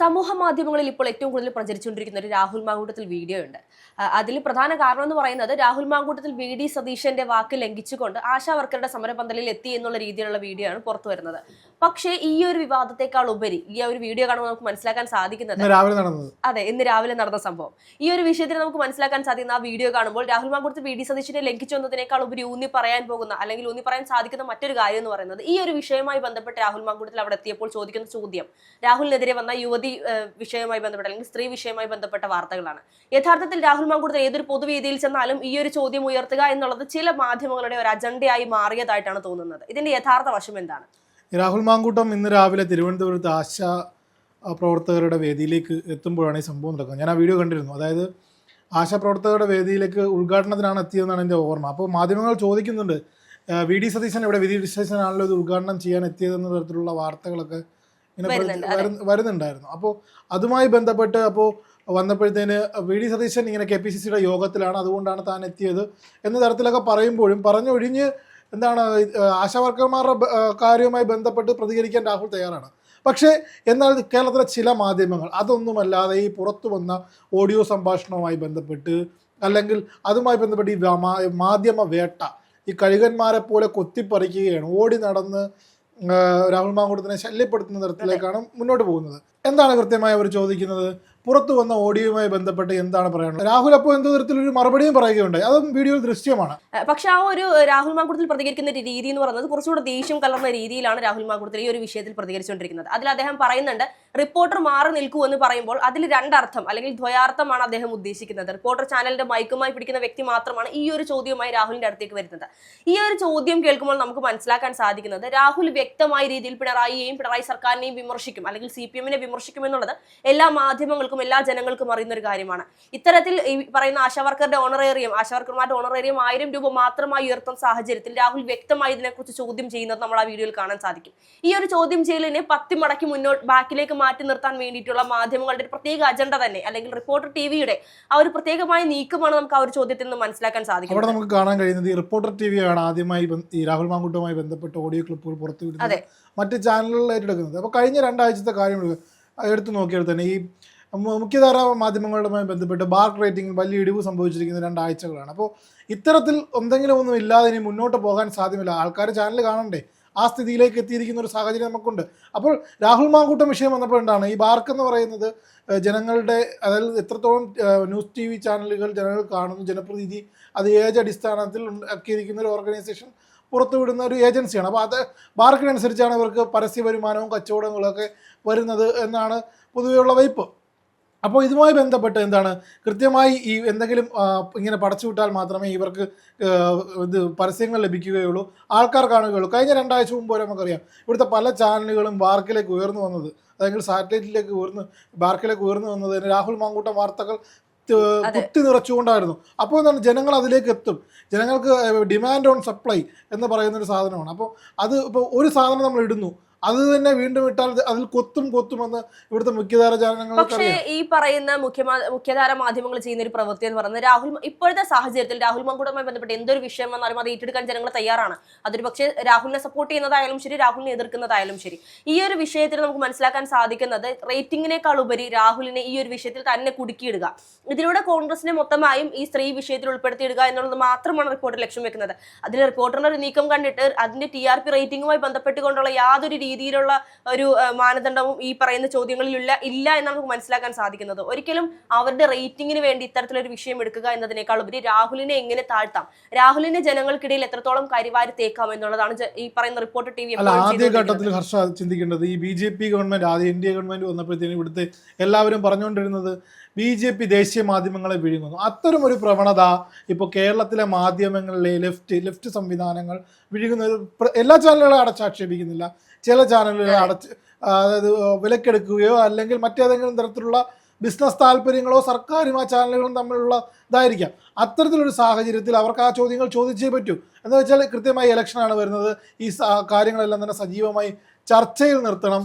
സമൂഹ മാധ്യമങ്ങളിൽ ഇപ്പോൾ ഏറ്റവും കൂടുതൽ പ്രചരിച്ചുകൊണ്ടിരിക്കുന്ന ഒരു രാഹുൽ മാങ്കൂട്ടത്തിൽ വീഡിയോ ഉണ്ട്. അതിൽ പ്രധാന കാരണം എന്ന് പറയുന്നത് രാഹുൽ മാങ്കൂട്ടത്തിൽ വി ഡി സതീശന്റെ വാക്ക് ലംഘിച്ചുകൊണ്ട് ആശാ വർക്കറുടെ സമരപന്തലിൽ എത്തി എന്നുള്ള രീതിയിലുള്ള വീഡിയോ ആണ് പുറത്തു വരുന്നത്. പക്ഷേ ഈ ഒരു വിവാദത്തെക്കാൾ ഉപരി ഈ ഒരു വീഡിയോ കാണുമ്പോൾ നമുക്ക് മനസ്സിലാക്കാൻ സാധിക്കുന്നത് അതെ ഇന്ന് രാവിലെ നടന്ന സംഭവം. ഈ ഒരു വിഷയത്തിൽ നമുക്ക് മനസ്സിലാക്കാൻ സാധിക്കുന്ന ആ വീഡിയോ കാണുമ്പോൾ രാഹുൽ മാങ്കൂട്ടത്തിൽ വി ഡി സതീശനെ ലംഘിച്ചു എന്നതിനേക്കാൾ ഉപരി ഊന്നി പറയാൻ പോകുന്ന അല്ലെങ്കിൽ ഊന്നി പറയാൻ സാധിക്കുന്ന മറ്റൊരു കാര്യം എന്ന് പറയുന്നത് ഈ ഒരു വിഷയവുമായി ബന്ധപ്പെട്ട് രാഹുൽ മാങ്കൂട്ടത്തിൽ അവിടെ എത്തിയപ്പോൾ ചോദിക്കുന്ന ചോദ്യം രാഹുലിനെതിരെ വന്ന യുവതി ഏഹ്, വിഷയവുമായി ബന്ധപ്പെട്ട അല്ലെങ്കിൽ സ്ത്രീ വിഷയവുമായി ബന്ധപ്പെട്ട വാർത്തകളാണ്. യഥാർത്ഥത്തിൽ രാഹുൽ മാങ്കൂർ ഏതൊരു പൊതുവേദിയിൽ ചെന്നാലും ഈ ഒരു ചോദ്യം ഉയർത്തുക എന്നുള്ളത് ചില മാധ്യമങ്ങളുടെ ഒരു അജണ്ടയായി മാറിയതായിട്ടാണ് തോന്നുന്നത്. ഇതിന്റെ യഥാർത്ഥ വശം എന്താണ്? രാഹുൽ മാങ്കൂട്ടം ഇന്ന് രാവിലെ തിരുവനന്തപുരത്ത് ആശ പ്രവർത്തകരുടെ വേദിയിലേക്ക് എത്തുമ്പോഴാണ് ഈ സംഭവം നടക്കുന്നത്. ഞാൻ ആ വീഡിയോ കണ്ടിരുന്നു. അതായത് ആശാ പ്രവർത്തകരുടെ വേദിയിലേക്ക് ഉദ്ഘാടനത്തിനാണ് എത്തിയതെന്നാണ് എന്റെ ഓർമ്മ. അപ്പോൾ മാധ്യമങ്ങൾ ചോദിക്കുന്നുണ്ട് വി. ഡി. സതീശൻ ഇവിടെ വി. ഡി. സതീശനാണല്ലോ ഇത് ഉദ്ഘാടനം ചെയ്യാൻ എത്തിയതെന്ന തരത്തിലുള്ള വാർത്തകളൊക്കെ വരുന്നുണ്ടായിരുന്നു. അപ്പോൾ അതുമായി ബന്ധപ്പെട്ട് അപ്പോൾ വന്നപ്പോഴത്തേന് വി ഡി സതീശൻ ഇങ്ങനെ കെ പി സി സിയുടെ യോഗത്തിലാണ് അതുകൊണ്ടാണ് താൻ എത്തിയത് എന്ന തരത്തിലൊക്കെ പറയുമ്പോഴും പറഞ്ഞൊഴിഞ്ഞ് എന്താണ് ആശാവർക്കർമാരുടെ കാര്യവുമായി ബന്ധപ്പെട്ട് പ്രതികരിക്കാൻ രാഹുൽ തയ്യാറാണ്. പക്ഷേ എന്നാൽ കേരളത്തിലെ ചില മാധ്യമങ്ങൾ അതൊന്നുമല്ലാതെ ഈ പുറത്തു വന്ന ഓഡിയോ സംഭാഷണവുമായി ബന്ധപ്പെട്ട് അല്ലെങ്കിൽ അതുമായി ബന്ധപ്പെട്ട് ഈ മാധ്യമ വേട്ട ഈ കഴുകന്മാരെ പോലെ കൊത്തിപ്പറിക്കുകയാണ്. ഓടി നടന്ന് രാഹുൽ മാങ്കൂട്ടത്തിനെ ശല്യപ്പെടുത്തുന്ന തരത്തിലേക്കാണ് മുന്നോട്ട് പോകുന്നത്. എന്താണ് കൃത്യമായി അവർ ചോദിക്കുന്നത്? പുറത്തു വന്ന ഓഡിയോയുമായി ബന്ധപ്പെട്ട് എന്താണ് പറയാനുള്ളത്? രാഹുൽ അപ്പോൾ എന്തോ തരത്തിലൊരു മറുപടിയും പറയുകയുണ്ടായി. അതും വീഡിയോയിൽ ദൃശ്യമാണ്. പക്ഷെ ആ ഒരു രാഹുൽ മാങ്കുടത്തിൽ പ്രതികരിക്കുന്ന രീതി എന്ന് പറയുന്നത് കുറച്ചുകൂടെ ദേഷ്യം കലർന്ന രീതിയിലാണ് രാഹുൽ മാങ്കുടത്തിൽ ഈ ഒരു വിഷയത്തിൽ പ്രതികരിച്ചുകൊണ്ടിരിക്കുന്നത്. അതിൽ അദ്ദേഹം പറയുന്നുണ്ട് റിപ്പോർട്ടർ മാറി നിൽക്കൂ എന്ന് പറയുമ്പോൾ അതിൽ രണ്ടർത്ഥം അല്ലെങ്കിൽ ദ്വയാർത്ഥമാണ് അദ്ദേഹം ഉദ്ദേശിക്കുന്നത്. റിപ്പോർട്ടർ ചാനലിന്റെ മൈക്കുമായി പിടിക്കുന്ന വ്യക്തി മാത്രമാണ് ഈ ഒരു ചോദ്യവുമായി രാഹുലിന്റെ അടുത്തേക്ക് വരുന്നത്. ഈ ഒരു ചോദ്യം കേൾക്കുമ്പോൾ നമുക്ക് മനസ്സിലാക്കാൻ സാധിക്കുന്നത് രാഹുൽ വ്യക്തമായ രീതിയിൽ പിണറായിയെയും പിണറായി സർക്കാരിനെയും വിമർശിക്കും അല്ലെങ്കിൽ സി പി എമ്മിനെ വിമർശിക്കും എന്നുള്ളത് എല്ലാ മാധ്യമങ്ങൾക്കും എല്ലാ ജനങ്ങൾക്കും അറിയുന്ന ഒരു കാര്യമാണ്. ഇത്തരത്തിൽ ഈ പറയുന്ന ആശാവർക്കറുടെ ഓണറേറിയം ആശാവർക്കർമാരുടെ ഓണറേറിയം ആയിരം രൂപ മാത്രമായി ഉയർത്തുന്ന സാഹചര്യത്തിൽ രാഹുൽ വ്യക്തമായി ഇതിനെക്കുറിച്ച് ചോദ്യം ചെയ്യുന്നത് നമ്മൾ ആ വീഡിയോയിൽ കാണാൻ സാധിക്കും. ഈ ഒരു ചോദ്യം ചെയ്യലിനെ പത്തി മടക്കി മുന്നോട്ട് ബാക്കിലേക്ക് മാറ്റി നിർത്താൻ വേണ്ടിയിട്ടുള്ള മാധ്യമങ്ങളുടെ ഒരു പ്രത്യേക അജണ്ട തന്നെ അല്ലെങ്കിൽ റിപ്പോർട്ടർ ടി വിയുടെ ആ ഒരു പ്രത്യേകമായ നീക്കമാണ് നമുക്ക് ആ ഒരു ചോദ്യത്തിൽ നിന്ന് മനസ്സിലാക്കാൻ അവിടെ നമുക്ക് കാണാൻ കഴിയുന്നത് ഈ റിപ്പോർട്ടർ ടി വിയാണ് ആദ്യമായി ഈ രാഹുൽ മാങ്കുട്ടുമായി ബന്ധപ്പെട്ട് ഓഡിയോ ക്ലിപ്പുകൾ പുറത്തുവിടുന്നത്. മറ്റ് ചാനലുകളിൽ ഏറ്റെടുക്കുന്നത്. അപ്പോൾ കഴിഞ്ഞ രണ്ടാഴ്ചത്തെ കാര്യം എടുത്തു നോക്കിയാൽ തന്നെ ഈ മുഖ്യധാരാ മാധ്യമങ്ങളുമായി ബന്ധപ്പെട്ട് ബാർക്ക് റേറ്റിംഗിൽ വലിയ ഇടിവ് സംഭവിച്ചിരിക്കുന്ന രണ്ടാഴ്ചകളാണ്. അപ്പോൾ ഇത്തരത്തിൽ എന്തെങ്കിലും ഒന്നും ഇല്ലാതെ ഇനി മുന്നോട്ട് പോകാൻ സാധ്യമല്ല. ആൾക്കാർ ചാനൽ കാണണ്ടേ? ആ സ്ഥിതിയിലേക്ക് എത്തിയിരിക്കുന്ന ഒരു സാഹചര്യം നമുക്കുണ്ട്. അപ്പോൾ രാഹുൽ മാങ്കൂട്ടം വിഷയം വന്നപ്പോൾ എന്താണ്? ഈ ബാർക്ക് എന്ന് പറയുന്നത് ജനങ്ങളുടെ അതായത് എത്രത്തോളം ന്യൂസ് ടി വി ചാനലുകൾ ജനങ്ങൾ കാണുന്നു ജനപ്രതിനിധി അത് ഏജ് അടിസ്ഥാനത്തിൽ ആക്കിയിരിക്കുന്ന ഒരു ഓർഗനൈസേഷൻ പുറത്തുവിടുന്ന ഒരു ഏജൻസിയാണ്. അപ്പോൾ അത് ബാർക്കിനനുസരിച്ചാണ് ഇവർക്ക് പരസ്യ വരുമാനവും കച്ചവടങ്ങളൊക്കെ വരുന്നത് എന്നാണ് പൊതുവെയുള്ള വയ്പ് അപ്പോൾ ഇതുമായി ബന്ധപ്പെട്ട് എന്താണ്? കൃത്യമായി ഈ എന്തെങ്കിലും ഇങ്ങനെ പടച്ചു വിട്ടാൽ മാത്രമേ ഇവർക്ക് ഇത് പരസ്യങ്ങൾ ലഭിക്കുകയുള്ളൂ. ആൾക്കാർ കാണുകയുള്ളൂ. കഴിഞ്ഞ രണ്ടാഴ്ച മുമ്പ് വരെ നമുക്കറിയാം. ഇവിടുത്തെ പല ചാനലുകളും വാർക്കിലേക്ക് ഉയർന്നു വന്നത്. അല്ലെങ്കിൽ സാറ്റലൈറ്റിലേക്ക് ഉയർന്ന് ബാർക്കിലേക്ക് ഉയർന്നു വന്നത് രാഹുൽ മാങ്കൂട്ടം വാർത്തകൾ കുത്തി നിറച്ചുകൊണ്ടായിരുന്നു. അപ്പോൾ എന്താണ്? ജനങ്ങൾ അതിലേക്ക് എത്തും. ജനങ്ങൾക്ക് ഡിമാൻഡ് ഓൺ സപ്ലൈ എന്ന് പറയുന്ന ഒരു സാധനമാണ്. അപ്പോൾ അത് ഇപ്പോൾ ഒരു സാധനം നമ്മൾ ഇടുന്നു. അത് തന്നെ വീണ്ടും ഇട്ടാൽ അതിൽ കൊത്തും കൊത്തുമെന്ന് ഇവിടുത്തെ മുഖ്യധാര ചാനലങ്ങൾ പക്ഷേ ഈ പറയുന്ന മുഖ്യമാ മുഖ്യധാര മാധ്യമങ്ങൾ ചെയ്യുന്ന ഒരു പ്രവൃത്തി എന്ന് പറയുന്നത് രാഹുൽ ഇപ്പോഴത്തെ സാഹചര്യത്തിൽ രാഹുൽ മങ്കൂടുമായി ബന്ധപ്പെട്ട് എന്തൊരു വിഷയം വന്നാലും അത് ഏറ്റെടുക്കാൻ ജനങ്ങൾ തയ്യാറാണ്. അതൊരു പക്ഷേ രാഹുലിനെ സപ്പോർട്ട് ചെയ്യുന്നതായാലും ശരി രാഹുലിനെ എതിർക്കുന്നതായാലും ശരി. ഈ ഒരു വിഷയത്തിൽ നമുക്ക് മനസ്സിലാക്കാൻ സാധിക്കുന്നത് റേറ്റിംഗിനേക്കാൾ ഉപരി രാഹുലിനെ ഈ ഒരു വിഷയത്തിൽ തന്നെ കുടുക്കിയിടുക. ഇതിലൂടെ കോൺഗ്രസിനെ മൊത്തമായും ഈ സ്ത്രീ വിഷയത്തിൽ ഉൾപ്പെടുത്തിയിടുക എന്നുള്ളത് മാത്രമാണ് റിപ്പോർട്ടർ ലക്ഷ്യം വെക്കുന്നത്. അതിൽ റിപ്പോർട്ടറിന്റെ ഒരു നീക്കം കണ്ടിട്ട് അതിന്റെ ടി ആർ പി റേറ്റിംഗുമായി ബന്ധപ്പെട്ടുകൊണ്ടുള്ള യാതൊരു രീതിയിലുള്ള ഒരു മാനദണ്ഡവും ഈ പറയുന്ന ചോദ്യങ്ങളിലില്ല ഇല്ല എന്നാണ് നമുക്ക് മനസ്സിലാക്കാൻ സാധിക്കുന്നത്. ഒരിക്കലും അവരുടെ റേറ്റിംഗിന് വേണ്ടി ഇത്തരത്തിലൊരു വിഷയം എടുക്കുക എന്നതിനേക്കാൾ ഉപരി രാഹുലിനെ എങ്ങനെ താഴ്ത്താം? രാഹുലിനെ ജനങ്ങൾക്കിടയിൽ എത്രത്തോളം കരിവാരി തേക്കാം എന്നുള്ളതാണ് ഈ പറയുന്ന റിപ്പോർട്ട് ടി വി ആദ്യ ഘട്ടത്തിൽ ഹർഷ ചിന്തിക്കേണ്ടത് ഈ ബി ജെ പി ഗവൺമെന്റ് ആദ്യ എൻ ഡി എ ഗവൺമെന്റ് വന്നപ്പോഴത്തേനും ഇവിടുത്തെ എല്ലാവരും പറഞ്ഞുകൊണ്ടിരുന്നത് ബി ജെ പി ദേശീയ മാധ്യമങ്ങളെ വിഴുങ്ങുന്നു. അത്തരം ഒരു പ്രവണത ഇപ്പോൾ കേരളത്തിലെ മാധ്യമങ്ങളിലെ ലെഫ്റ്റ് ലെഫ്റ്റ് സംവിധാനങ്ങൾ വിഴുങ്ങുന്ന എല്ലാ ചാനലുകളും അടച്ചാക്ഷേപിക്കുന്നില്ല. ചില ചാനലുകൾ അടച്ച് അതായത് വിലക്കെടുക്കുകയോ അല്ലെങ്കിൽ മറ്റേതെങ്കിലും തരത്തിലുള്ള ബിസിനസ് താല്പര്യങ്ങളോ സർക്കാരും ആ ചാനലുകളും തമ്മിലുള്ള ഇതായിരിക്കാം. അത്തരത്തിലൊരു സാഹചര്യത്തിൽ അവർക്ക് ആ ചോദ്യങ്ങൾ ചോദിച്ചേ പറ്റൂ. എന്ന് വെച്ചാൽ കൃത്യമായി ഇലക്ഷനാണ് വരുന്നത്. ഈ കാര്യങ്ങളെല്ലാം തന്നെ സജീവമായി ചർച്ചയിൽ നിർത്തണം.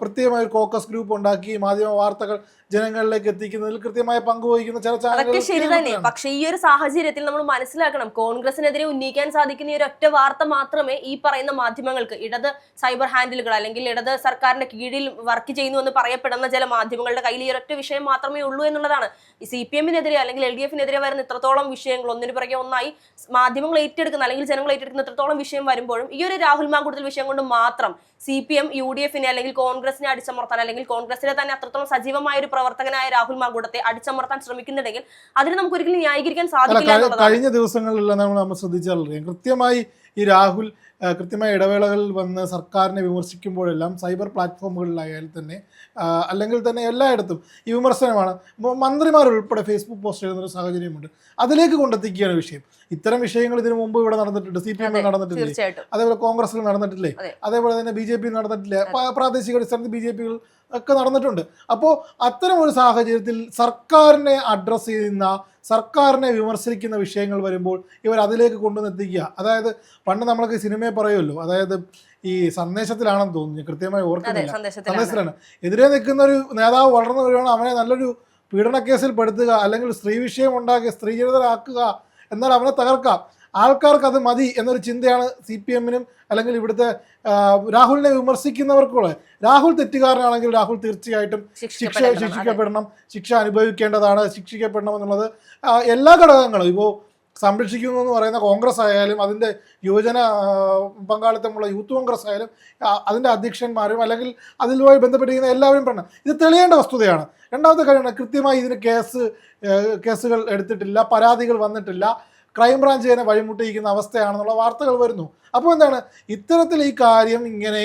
പ്രത്യേകമായി ഒരു കോക്കസ് ഗ്രൂപ്പ് ഉണ്ടാക്കി മാധ്യമ വാർത്തകൾ ജനങ്ങളിലേക്ക് എത്തിക്കുന്നതിൽ കൃത്യമായ പങ്ക് വഹിക്കുന്ന ചില അതൊക്കെ ശരി തന്നെ. പക്ഷെ ഈ ഒരു സാഹചര്യത്തിൽ നമ്മൾ മനസ്സിലാക്കണം. കോൺഗ്രസിനെതിരെ ഉന്നയിക്കാൻ സാധിക്കുന്ന ഈ ഒരു ഒറ്റ വാർത്ത മാത്രമേ ഈ പറയുന്ന മാധ്യമങ്ങൾക്ക് ഇടത് സൈബർ ഹാൻഡിലുകൾ അല്ലെങ്കിൽ ഇടത് സർക്കാരിന്റെ കീഴിൽ വർക്ക് ചെയ്യുന്നു എന്ന് പറയപ്പെടുന്ന ചില മാധ്യമങ്ങളുടെ കയ്യിൽ ഈ ഒരൊറ്റ വിഷയം മാത്രമേ ഉള്ളൂ എന്നുള്ളതാണ്. ഈ സി പി എമ്മിനെതിരെ അല്ലെങ്കിൽ എൽ ഡി എഫിനെതിരെ വരുന്ന ഇത്രത്തോളം വിഷയങ്ങൾ ഒന്നിനു പുറകെ ഒന്നായി മാധ്യമങ്ങൾ ഏറ്റെടുക്കുന്ന അല്ലെങ്കിൽ ജനങ്ങൾ ഏറ്റെടുക്കുന്ന ഇത്രത്തോളം വിഷയം വരുമ്പോഴും ഈ ഒരു രാഹുൽ മാങ്കൂട്ടൽ വിഷയം കൊണ്ട് മാത്രം C P M U D എഫിനെ അല്ലെങ്കിൽ കോൺഗ്രസിനെ അടിച്ചമർത്താൻ അല്ലെങ്കിൽ കോൺഗ്രസിനെ തന്നെ അത്രത്തോളം സജീവമായ ഒരു പ്രവർത്തകനായ രാഹുൽ മാങ്കൂട്ടത്തെ അടിച്ചമർത്താൻ ശ്രമിക്കുന്നുണ്ടെങ്കിൽ അതിന് നമുക്ക് ഒരിക്കലും ന്യായീകരിക്കാൻ സാധിക്കില്ല കഴി- കഴിഞ്ഞ ദിവസങ്ങളിലെല്ലാം നമ്മൾ ശ്രദ്ധിച്ചാൽ കൃത്യമായി ഈ രാഹുൽ കൃത്യമായ ഇടവേളകളിൽ വന്ന് സർക്കാരിനെ വിമർശിക്കുമ്പോഴെല്ലാം സൈബർ പ്ലാറ്റ്ഫോമുകളിലായാലും തന്നെ അല്ലെങ്കിൽ തന്നെ എല്ലായിടത്തും ഈ വിമർശനമാണ്. മന്ത്രിമാർ മന്ത്രിമാരുൾപ്പെടെ ഫേസ്ബുക്ക് പോസ്റ്റ് ചെയ്യുന്ന ഒരു സാഹചര്യമുണ്ട്. അതിലേക്ക് കൊണ്ടെത്തിക്കുകയാണ് വിഷയം. ഇത്തരം വിഷയങ്ങൾ ഇതിനു മുമ്പ് ഇവിടെ നടന്നിട്ടുണ്ട്. സി പി എമ്മിൽ നടന്നിട്ടില്ലേ? അതേപോലെ കോൺഗ്രസിൽ നടന്നിട്ടില്ലേ? അതേപോലെ തന്നെ ബി ജെ പി നടന്നിട്ടില്ലേ. പ്രാദേശിക അടിസ്ഥാനത്തിൽ ബി ജെ പികൾ ഒക്കെ നടന്നിട്ടുണ്ട്. അപ്പോൾ അത്തരം ഒരു സാഹചര്യത്തിൽ സർക്കാരിനെ അഡ്രസ്സ് ചെയ്യുന്ന സർക്കാരിനെ വിമർശിക്കുന്ന വിഷയങ്ങൾ വരുമ്പോൾ ഇവർ അതിലേക്ക് കൊണ്ടുവന്നെത്തിക്കുക. അതായത് പണ്ട് നമ്മളൊക്കെ സിനിമയെ പറയുമല്ലോ അതായത് ഈ സന്ദേശത്തിലാണെന്ന് തോന്നുന്നു. കൃത്യമായി ഓർക്കുന്നില്ല. സന്ദേശത്തിലാണ്. എതിരെ നിൽക്കുന്ന ഒരു നേതാവ് വളർന്നു വരുവാണ്. അവനെ നല്ലൊരു പീഡന കേസിൽ പെടുത്തുക അല്ലെങ്കിൽ സ്ത്രീ വിഷയം ഉണ്ടാക്കി സ്ത്രീജനിതരാക്കുക എന്നാൽ അവനെ തകർക്കാം. ആൾക്കാർക്ക് അത് മതി എന്നൊരു ചിന്തയാണ് സി പി എമ്മിനും അല്ലെങ്കിൽ ഇവിടുത്തെ രാഹുലിനെ വിമർശിക്കുന്നവർക്കുള്ള. രാഹുൽ തെറ്റുകാരനാണെങ്കിൽ രാഹുൽ തീർച്ചയായിട്ടും ശിക്ഷ. ശിക്ഷിക്കപ്പെടണം. ശിക്ഷ അനുഭവിക്കേണ്ടതാണ്. ശിക്ഷിക്കപ്പെടണം എന്നുള്ളത് എല്ലാ ഘടകങ്ങളും. ഇപ്പോൾ സംരക്ഷിക്കുന്നു എന്ന് പറയുന്ന കോൺഗ്രസ് ആയാലും അതിന്റെ യുവജന പങ്കാളിത്തമുള്ള യൂത്ത് കോൺഗ്രസ് ആയാലും അതിന്റെ അധ്യക്ഷന്മാരും അല്ലെങ്കിൽ അതിലുമായി ബന്ധപ്പെട്ടിരിക്കുന്ന എല്ലാവരും പറഞ്ഞു ഇത് തെളിയേണ്ട വസ്തുതയാണ്. രണ്ടാമത്തെ കാര്യമാണ് കൃത്യമായി ഇതിന് കേസ് കേസുകൾ എടുത്തിട്ടില്ല പരാതികൾ വന്നിട്ടില്ല ക്രൈംബ്രാഞ്ച് തന്നെ വഴിമുട്ടിയിരിക്കുന്ന അവസ്ഥയാണെന്നുള്ള വാർത്തകൾ വരുന്നു. അപ്പോൾ എന്താണ്? ഇത്തരത്തിൽ ഈ കാര്യം ഇങ്ങനെ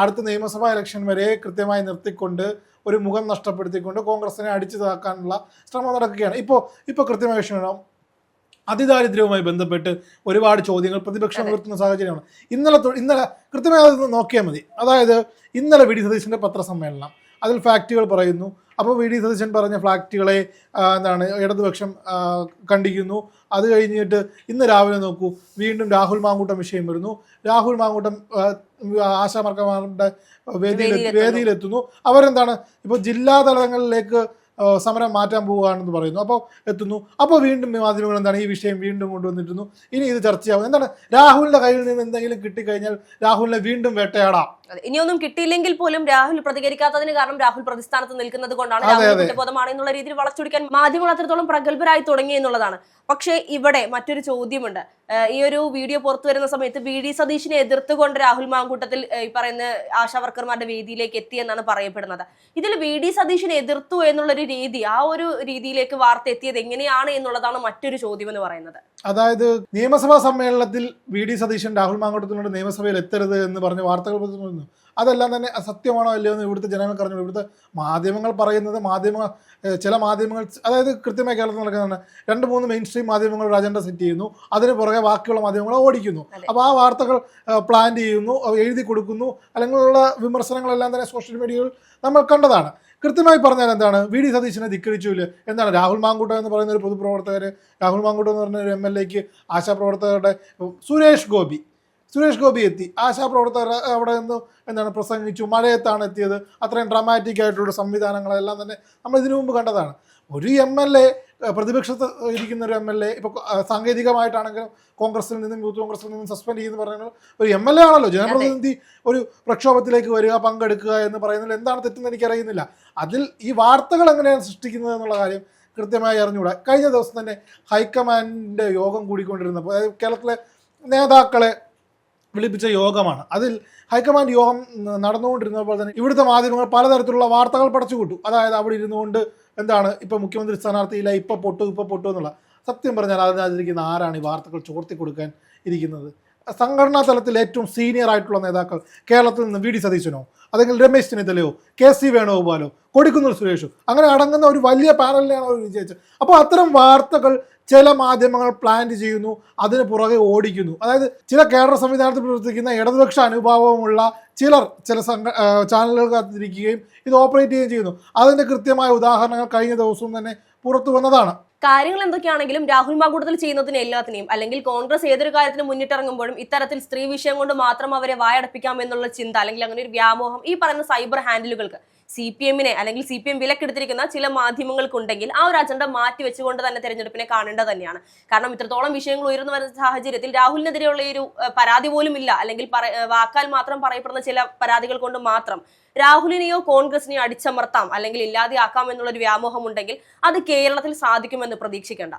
അടുത്ത നിയമസഭാ ഇലക്ഷൻ വരെ കൃത്യമായി നിർത്തിക്കൊണ്ട് ഒരു മുഖം നഷ്ടപ്പെടുത്തിക്കൊണ്ട് കോൺഗ്രസിനെ അടിച്ചു താക്കാനുള്ള ശ്രമം നടക്കുകയാണ്. ഇപ്പോൾ ഇപ്പോൾ കൃത്യമായ വിഷയമാണ് അതിദാരിദ്ര്യവുമായി ബന്ധപ്പെട്ട് ഒരുപാട് ചോദ്യങ്ങൾ പ്രതിപക്ഷം ഉയർത്തുന്ന സാഹചര്യമാണ്. ഇന്നലെ ഇന്നലെ കൃത്യമായി അതൊന്ന് നോക്കിയാൽ മതി. അതായത് ഇന്നലെ വി ഡി സതീശന്റെ പത്രസമ്മേളനം. അതിൽ ഫാക്റ്റുകൾ പറയുന്നു. അപ്പോൾ വി ഡി സതീശൻ പറഞ്ഞ ഫ്ലാക്റ്റുകളെ എന്താണ് ഇടതുപക്ഷം കണ്ടിക്കുന്നു അത് കഴിഞ്ഞിട്ട് ഇന്ന് രാവിലെ നോക്കൂ വീണ്ടും രാഹുൽ മാങ്കൂട്ടം വിഷയം വരുന്നു. രാഹുൽ മാങ്കൂട്ടം ആ, ആശാമാർക്കന്മാരുടെ വേദിയിൽ വേദിയിലെത്തുന്നു. അവരെന്താണ് ഇപ്പോൾ ജില്ലാ തലങ്ങളിലേക്ക് സമരം മാറ്റാൻ പോവുകയാണെന്ന് പറയുന്നു. അപ്പോൾ എത്തുന്നു. അപ്പോൾ വീണ്ടും മാധ്യമങ്ങൾ എന്താണ്? ഈ വിഷയം വീണ്ടും കൊണ്ടുവന്നിരുന്നു. ഇനി ഇത് ചർച്ചയാവും. എന്താണ്? രാഹുലിന്റെ കയ്യിൽ നിന്ന് എന്തെങ്കിലും കിട്ടിക്കഴിഞ്ഞാൽ രാഹുലിനെ വീണ്ടും വേട്ടയാടാം. ഇനിയൊന്നും കിട്ടിയില്ലെങ്കിൽ പോലും രാഹുൽ പ്രതികരിക്കാത്തതിന് കാരണം രാഹുൽ പ്രതിസ്ഥാനത്ത് നിൽക്കുന്നത് കൊണ്ടാണ് രാഹുൽ കുറ്റബോധമാണ് എന്നുള്ള രീതിയിൽ വളച്ചൊടിക്കാൻ മാധ്യമങ്ങൾ അത്രത്തോളം പ്രഗത്ഭരായി തുടങ്ങി എന്നുള്ളതാണ്. പക്ഷേ ഇവിടെ മറ്റൊരു ചോദ്യമുണ്ട്. ഈ ഒരു വീഡിയോ പുറത്തു വരുന്ന സമയത്ത് വി ഡി സതീഷിനെ എതിർത്തുകൊണ്ട് രാഹുൽ മാങ്കൂട്ടത്തിൽ ഈ പറയുന്ന ആശാ വർക്കർമാരുടെ വേദിയിലേക്ക് എത്തി എന്നാണ് പറയപ്പെടുന്നത്. ഇതിൽ വി ഡി സതീഷിനെ എതിർത്തു എന്നുള്ളൊരു രീതി ആ ഒരു രീതിയിലേക്ക് വാർത്ത എത്തിയത് എങ്ങനെയാണ് എന്നുള്ളതാണ് മറ്റൊരു ചോദ്യം എന്ന് പറയുന്നത്. അതായത് നിയമസഭാ സമ്മേളനത്തിൽ വി ഡി സതീശൻ രാഹുൽ മാങ്കൂട്ടത്തിനോട് നിയമസഭയിൽ എത്തരുത് എന്ന് പറഞ്ഞ വാർത്തകൾ വരുന്നു അതെല്ലാം തന്നെ സത്യമാണോ അല്ലയോ എന്ന് ഇവിടുത്തെ ജനങ്ങൾ അറിഞ്ഞു ഇവിടുത്തെ മാധ്യമങ്ങൾ പറയുന്നത് മാധ്യമ ചില മാധ്യമങ്ങൾ അതായത് കൃത്യമായി കേരളത്തിൽ നടക്കുന്നതാണ്. രണ്ട് മൂന്ന് മെയിൻ സ്ട്രീം മാധ്യമങ്ങൾ ഒരു അജണ്ട സെറ്റ് ചെയ്യുന്നു. അതിന് പുറകെ ബാക്കിയുള്ള മാധ്യമങ്ങൾ ഓടിക്കുന്നു. അപ്പോൾ ആ വാർത്തകൾ പ്ലാൻ ചെയ്യുന്നു എഴുതി കൊടുക്കുന്നു. അല്ലെങ്കിലുള്ള വിമർശനങ്ങളെല്ലാം തന്നെ സോഷ്യൽ മീഡിയയിൽ നമ്മൾ കണ്ടതാണ്. കൃത്യമായി പറഞ്ഞാൽ എന്താണ്? വി. ഡി. സതീശനെ ധിക്കരിച്ചില്ല എന്താണ്? രാഹുൽ മാങ്കൂട്ട എന്ന് പറയുന്ന ഒരു പൊതുപ്രവർത്തകർ രാഹുൽ മാങ്കൂട്ട എന്ന് പറഞ്ഞ ഒരു എം എൽ എക്ക് ആശാപ്രവർത്തകരുടെ സുരേഷ് ഗോപി സുരേഷ് ഗോപി എത്തി. ആശാപ്രവർത്തകർ അവിടെ നിന്ന് എന്താണ് പ്രസംഗിച്ചു മഴയത്താണ് എത്തിയത്. അത്രയും ഡ്രാമാറ്റിക് ആയിട്ടുള്ള സംവിധാനങ്ങളെല്ലാം തന്നെ നമ്മൾ ഇതിനു മുമ്പ് കണ്ടതാണ്. ഒരു എം എൽ എ പ്രതിപക്ഷത്ത് ഇരിക്കുന്ന ഒരു എം എൽ എ ഇപ്പോൾ സാങ്കേതികമായിട്ടാണെങ്കിലും കോൺഗ്രസിൽ നിന്നും യൂത്ത് കോൺഗ്രസിൽ നിന്നും സസ്പെൻഡ് ചെയ്യുന്ന പറയുന്നത് ഒരു എം എൽ എ ആണല്ലോ. ജനപ്രതിനിധി ഒരു പ്രക്ഷോഭത്തിലേക്ക് വരിക പങ്കെടുക്കുക എന്ന് പറയുന്നതിൽ എന്താണ് തെറ്റെന്ന് എനിക്കറിയുന്നില്ല. അതിൽ ഈ വാർത്തകൾ എങ്ങനെയാണ് സൃഷ്ടിക്കുന്നത് എന്നുള്ള കാര്യം കൃത്യമായി അറിഞ്ഞുകൂടാ. കഴിഞ്ഞ ദിവസം തന്നെ ഹൈക്കമാൻഡിന്റെ യോഗം കൂടിക്കൊണ്ടിരുന്നപ്പോൾ അതായത് കേരളത്തിലെ നേതാക്കളെ വിളിപ്പിച്ച യോഗമാണ്. അതിൽ ഹൈക്കമാൻഡ് യോഗം നടന്നുകൊണ്ടിരുന്നപ്പോൾ തന്നെ ഇവിടുത്തെ മാധ്യമങ്ങൾ പലതരത്തിലുള്ള വാർത്തകൾ പടച്ചുകൂട്ടു അതായത് അവിടെ ഇരുന്നുകൊണ്ട് എന്താണ് ഇപ്പോൾ മുഖ്യമന്ത്രി സ്ഥാനാർത്ഥിയില്ല ഇപ്പോൾ പൊട്ടു ഇപ്പോൾ പൊട്ടു എന്നുള്ള സത്യം പറഞ്ഞാൽ അതിനകത്തിരിക്കുന്ന ആരാണ് ഈ വാർത്തകൾ ചോർത്തി കൊടുക്കാൻ ഇരിക്കുന്നത്? സംഘടനാ തലത്തിൽ ഏറ്റവും സീനിയർ ആയിട്ടുള്ള നേതാക്കൾ കേരളത്തിൽ നിന്ന് വി ഡി സതീശനോ അല്ലെങ്കിൽ രമേശ് ചെന്നിത്തലയോ കെ സി വേണുഗോപാലോ കൊടിക്കുന്നിൽ സുരേഷോ അങ്ങനെ അടങ്ങുന്ന ഒരു വലിയ പാനലിനെയാണ് അവർ വിജയിച്ചത്. അപ്പോൾ അത്തരം വാർത്തകൾ ചില മാധ്യമങ്ങൾ പ്ലാൻ ചെയ്യുന്നു അതിന് പുറകെ ഓടിക്കുന്നു. അതായത് ചില കേരള സംവിധാനത്തിൽ പ്രവർത്തിക്കുന്ന ഇടതുപക്ഷ അനുഭാവമുള്ള ചിലർ ചില സംഘ ചാനലുകൾ കാത്തിരിക്കുകയും ഇത് ഓപ്പറേറ്റ് ചെയ്യുകയും ചെയ്യുന്നു. അതിന്റെ കൃത്യമായ ഉദാഹരണങ്ങൾ കഴിഞ്ഞ ദിവസവും തന്നെ പുറത്തു വന്നതാണ്. കാര്യങ്ങൾ എന്തൊക്കെയാണെങ്കിലും രാഹുൽ മാങ്കൂട്ടത്തിൽ ചെയ്യുന്നതിന് എല്ലാത്തിനെയും അല്ലെങ്കിൽ കോൺഗ്രസ് ഏതൊരു കാര്യത്തിന് മുന്നിട്ടിറങ്ങുമ്പോഴും ഇത്തരത്തിൽ സ്ത്രീ വിഷയം കൊണ്ട് മാത്രം അവരെ വായടപ്പിക്കാം എന്നുള്ള ചിന്ത അല്ലെങ്കിൽ അങ്ങനെ ഒരു വ്യാമോഹം ഈ പറയുന്ന സൈബർ ഹാൻഡിലുകൾക്ക് സി പി എമ്മിനെ അല്ലെങ്കിൽ സി പി എം വിലക്കെടുത്തിരിക്കുന്ന ചില മാധ്യമങ്ങൾക്കുണ്ടെങ്കിൽ ആ ഒരു അജണ്ട മാറ്റി വെച്ചുകൊണ്ട് തന്നെ തെരഞ്ഞെടുപ്പിനെ കാണേണ്ടത് തന്നെയാണ്. കാരണം ഇത്രത്തോളം വിഷയങ്ങൾ ഉയർന്നു വരുന്ന സാഹചര്യത്തിൽ രാഹുലിനെതിരെയുള്ള ഒരു പരാതി പോലും ഇല്ല. അല്ലെങ്കിൽ വാക്കാൽ മാത്രം പറയപ്പെടുന്ന ചില പരാതികൾ കൊണ്ട് മാത്രം രാഹുലിനെയോ കോൺഗ്രസിനെയോ അടിച്ചമർത്താം അല്ലെങ്കിൽ ഇല്ലാതെയാക്കാം എന്നുള്ള ഒരു വ്യാമോഹം ഉണ്ടെങ്കിൽ അത് കേരളത്തിൽ സാധിക്കുമെന്ന് പ്രതീക്ഷിക്കേണ്ട.